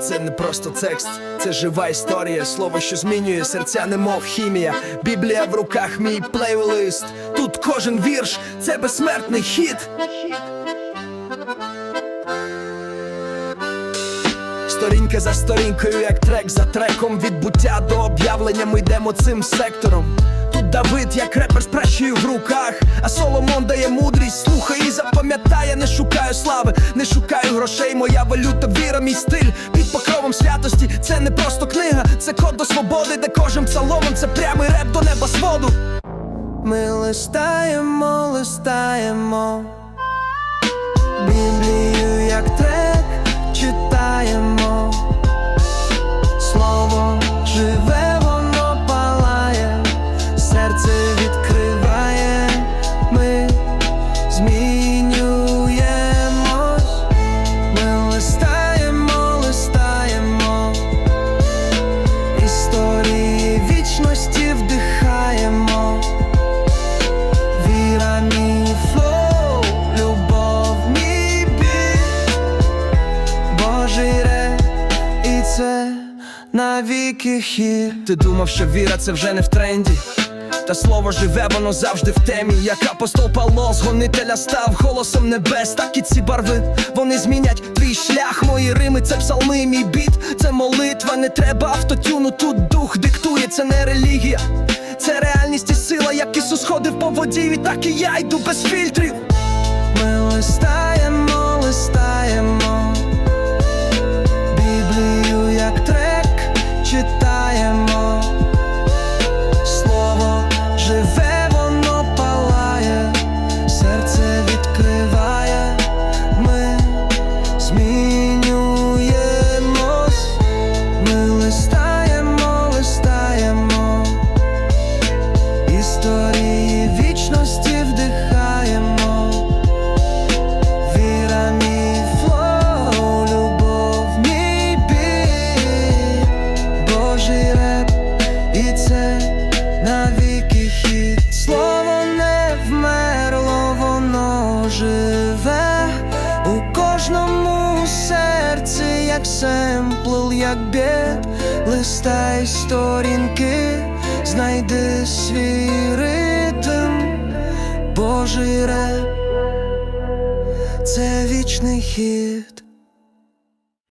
Це не просто текст, це жива історія. Слово, що змінює серця, немов хімія. Біблія в руках, мій плейлист. Тут кожен вірш, це безсмертний хід. Сторінка за сторінкою, як трек за треком, від буття до об'явлення ми йдемо цим сектором. Тут Давид, як репер з пращею в руках, а Соломон дає мудрість, слухай і запам'ятає, не шукаю слави, не шукаю грошей, моя валюта, віра, мій стиль. Під покровом святості. Це не просто книга, це код до свободи, де кожен псаломом. Це прямий реп до неба своду. Ми листаємо, листаємо Біблію, як трек навіки хід. Ти думав, що віра це вже не в тренді. Та слово живе, воно завжди в темі. Як апостол Павло з гонителя став голосом небес, так і ці барви вони змінять твій шлях. Мої рими, це псалми, мій біт, це молитва, не треба автотюну. Тут дух диктує, це не релігія. Це реальність і сила, як Ісус ходив по воді, і так і я йду без фільтрів. Як семпл, як бєб Листай сторінки, знайди свій ритм, Божий реп, це вічний хід.